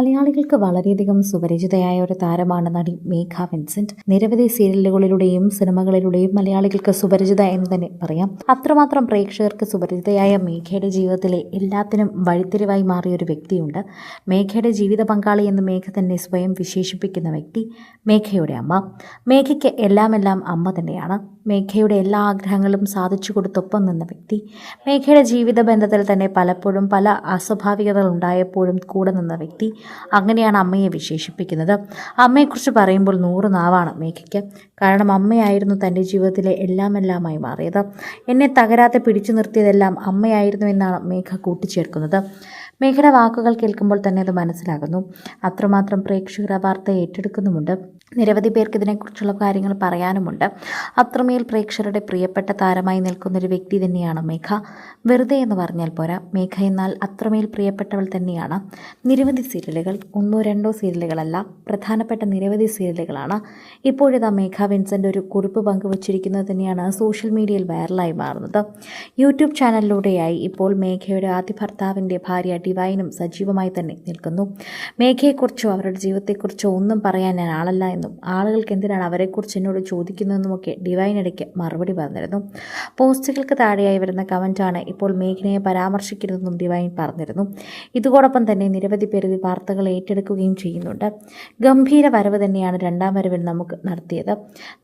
മലയാളികൾക്ക് വളരെയധികം സുപരിചിതയായ ഒരു താരമാണ് നടി മേഘ വിൻസെന്റ്. നിരവധി സീരിയലുകളിലൂടെയും സിനിമകളിലൂടെയും മലയാളികൾക്ക് സുപരിചിത എന്ന് തന്നെ പറയാം. അത്രമാത്രം പ്രേക്ഷകർക്ക് സുപരിചിതയായ മേഘയുടെ ജീവിതത്തിലെ എല്ലാത്തിനും വഴിത്തിരിവായി മാറിയ ഒരു വ്യക്തിയുണ്ട്. മേഘയുടെ ജീവിത പങ്കാളി എന്ന് മേഘ തന്നെ സ്വയം വിശേഷിപ്പിക്കുന്ന വ്യക്തി മേഘയുടെ അമ്മ. മേഘയ്ക്ക് എല്ലാം എല്ലാം അമ്മ തന്നെയാണ്. മേഘയുടെ എല്ലാ ആഗ്രഹങ്ങളും സാധിച്ചു കൊടുത്തൊപ്പം നിന്ന വ്യക്തി. മേഘയുടെ ജീവിത ബന്ധത്തിൽ തന്നെ പലപ്പോഴും പല അസ്വാഭാവികതകൾ ഉണ്ടായപ്പോഴും കൂടെ നിന്ന വ്യക്തി. അങ്ങനെയാണ് അമ്മയെ വിശേഷിപ്പിക്കുന്നത്. അമ്മയെക്കുറിച്ച് പറയുമ്പോൾ നൂറ് നാവാണ് മേഘയ്ക്ക് കാരണം അമ്മയായിരുന്നു തന്റെ ജീവിതത്തിലെ എല്ലാമെല്ലാമായി മാറിയത്. എന്നെ തകരാതെ പിടിച്ചു നിർത്തിയതെല്ലാം അമ്മയായിരുന്നു എന്നാണ് മേഘ കൂട്ടിച്ചേർക്കുന്നത്. മേഘയുടെ വാക്കുകൾ കേൾക്കുമ്പോൾ തന്നെ അത് മനസ്സിലാകുന്നു. അത്രമാത്രം പ്രേക്ഷകർ ആ വാർത്ത ഏറ്റെടുക്കുന്നുമുണ്ട്. നിരവധി പേർക്ക് ഇതിനെക്കുറിച്ചുള്ള കാര്യങ്ങൾ പറയാനുമുണ്ട്. അത്രമേൽ പ്രേക്ഷകരുടെ പ്രിയപ്പെട്ട താരമായി നിൽക്കുന്ന ഒരു വ്യക്തി തന്നെയാണ് മേഘ. വെറുതെ എന്ന് പറഞ്ഞാൽ പോരാ. മേഘ എന്നാൽ അത്രമേൽ പ്രിയപ്പെട്ടവൾ തന്നെയാണ്. നിരവധി സീരിയലുകൾ ഒന്നോ രണ്ടോ സീരിയലുകളല്ല പ്രധാനപ്പെട്ട നിരവധി സീരിയലുകളാണ്. ഇപ്പോഴിതാ മേഘ വിൻസെന്റ് ഒരു കുറിപ്പ് പങ്കുവച്ചിരിക്കുന്നത് തന്നെയാണ് സോഷ്യൽ മീഡിയയിൽ വൈറലായി മാറുന്നത്. യൂട്യൂബ് ചാനലിലൂടെയായി ഇപ്പോൾ മേഘയുടെ ആദ്യ ഭർത്താവിന്റെ ഭാര്യ ഡിവൈനും സജീവമായി തന്നെ നിൽക്കുന്നു. മേഘയെക്കുറിച്ചോ അവരുടെ ജീവിതത്തെക്കുറിച്ചോ ഒന്നും പറയാൻ ഞാൻ ആളല്ല എന്നും ആളുകൾക്ക് എന്തിനാണ് അവരെക്കുറിച്ച് എന്നോട് ചോദിക്കുന്നതെന്നുമൊക്കെ ഡിവൈൻ ഇടയ്ക്ക് മറുപടി പറഞ്ഞിരുന്നു. പോസ്റ്റുകൾക്ക് താഴെയായി വരുന്ന കമന്റാണ് ഇപ്പോൾ മേഘനയെ പരാമർശിക്കുന്നതെന്നും ഡിവൈൻ പറഞ്ഞിരുന്നു. ഇതോടൊപ്പം തന്നെ നിരവധി പേർ ഈ വാർത്തകൾ ഏറ്റെടുക്കുകയും ചെയ്യുന്നുണ്ട്. ഗംഭീര വരവ് തന്നെയാണ് രണ്ടാം വരവിൽ നമുക്ക് നടത്തിയത്.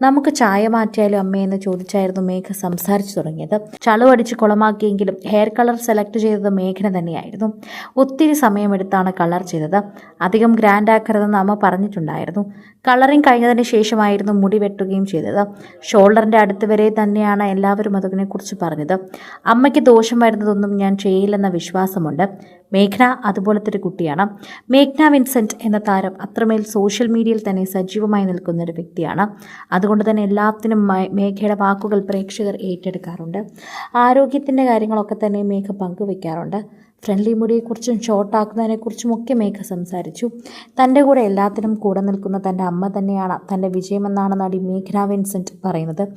നമുക്ക് ചായ മാറ്റിയാലും അമ്മയെന്ന് ചോദിച്ചായിരുന്നു മേഘ സംസാരിച്ചു തുടങ്ങിയത്. ചളുവടിച്ച് കുളമാക്കിയെങ്കിലും ഹെയർ കളർ സെലക്ട് ചെയ്തത് മേഘന തന്നെയായിരുന്നു. ഒത്തിരി സമയമെടുത്താണ് കളർ ചെയ്തത്. അധികം ഗ്രാൻഡ് ആക്കരുതെന്ന് അമ്മ പറഞ്ഞിട്ടുണ്ടായിരുന്നു. കളറിങ് കഴിഞ്ഞതിന് ശേഷമായിരുന്നു മുടി വെട്ടുകയും ചെയ്തത്. ഷോൾഡറിന്റെ അടുത്ത് വരെ തന്നെയാണ് എല്ലാവരും അതിനെക്കുറിച്ച് പറഞ്ഞത്. അമ്മയ്ക്ക് ദോഷം വരുന്നതൊന്നും ഞാൻ ചെയ്യില്ലെന്ന വിശ്വാസമുണ്ട്. മേഘ്ന അതുപോലത്തെ ഒരു കുട്ടിയാണ്. മേഘ്ന വിൻസെന്റ് എന്ന താരം അത്രമേൽ സോഷ്യൽ മീഡിയയിൽ തന്നെ സജീവമായി നിൽക്കുന്ന ഒരു വ്യക്തിയാണ്. അതുകൊണ്ട് തന്നെ എല്ലാത്തിനും മേഘയുടെ വാക്കുകൾ പ്രേക്ഷകർ ഏറ്റെടുക്കാറുണ്ട്. ആരോഗ്യത്തിന്റെ കാര്യങ്ങളൊക്കെ തന്നെ മേഘ പങ്കുവയ്ക്കാറുണ്ട് ഫ്രണ്ട്ലി മുടിയെക്കുറിച്ചും ഷോർട്ടാക്കുന്നതിനെക്കുറിച്ചും ഒക്കെ മേഘ സംസാരിച്ചു. തന്റെ കൂടെ എല്ലാത്തിനും കൂടെ നിൽക്കുന്ന തന്റെ അമ്മ തന്നെയാണ് തന്റെ വിജയമെന്നാണ് നടി മേഘന വിൻസെന്റ് പറയുന്നത്.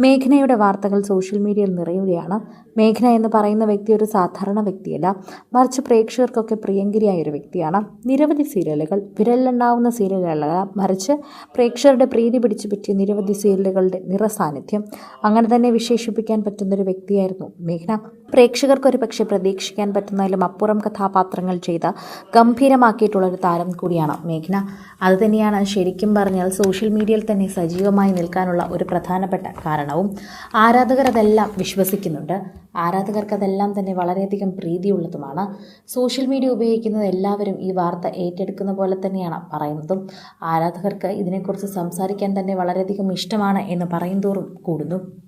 മേഘനയുടെ വാർത്തകൾ സോഷ്യൽ മീഡിയയിൽ നിറയുകയാണ്. മേഘന എന്ന് പറയുന്ന വ്യക്തി ഒരു സാധാരണ വ്യക്തിയല്ല. മറിച്ച് പ്രേക്ഷകർക്കൊക്കെ പ്രിയങ്കരിയായ ഒരു വ്യക്തിയാണ്. നിരവധി സീരിയലുകൾ വിരലിലുണ്ടാവുന്ന സീരിയലുകളല്ല മറിച്ച് പ്രേക്ഷകരുടെ പ്രീതി പിടിച്ചു പറ്റിയ നിരവധി സീരിയലുകളുടെ നിറസാന്നിധ്യം. അങ്ങനെ തന്നെ വിശേഷിപ്പിക്കാൻ പറ്റുന്നൊരു വ്യക്തിയായിരുന്നു മേഘന. പ്രേക്ഷകർക്ക് പക്ഷെ പ്രതീക്ഷിക്കാൻ പറ്റുന്നതിലും അപ്പുറം കഥാപാത്രങ്ങൾ ചെയ്ത് ഗംഭീരമാക്കിയിട്ടുള്ള ഒരു താരം കൂടിയാണ് മേഘന. അതുതന്നെയാണ് ശരിക്കും പറഞ്ഞാൽ സോഷ്യൽ മീഡിയയിൽ തന്നെ സജീവമായി നിൽക്കാനുള്ള ഒരു പ്രധാനപ്പെട്ട കാരണവും. ആരാധകർ അതെല്ലാം വിശ്വസിക്കുന്നുണ്ട്. ആരാധകർക്ക് അതെല്ലാം തന്നെ വളരെയധികം പ്രീതിയുള്ളതുമാണ്. സോഷ്യൽ മീഡിയ ഉപയോഗിക്കുന്നത് എല്ലാവരും ഈ വാർത്ത ഏറ്റെടുക്കുന്ന പോലെ തന്നെയാണ് പറയുന്നതും. ആരാധകർക്ക് ഇതിനെക്കുറിച്ച് സംസാരിക്കാൻ തന്നെ വളരെയധികം ഇഷ്ടമാണ് എന്ന് പറയും തോറും കൂടുന്നു.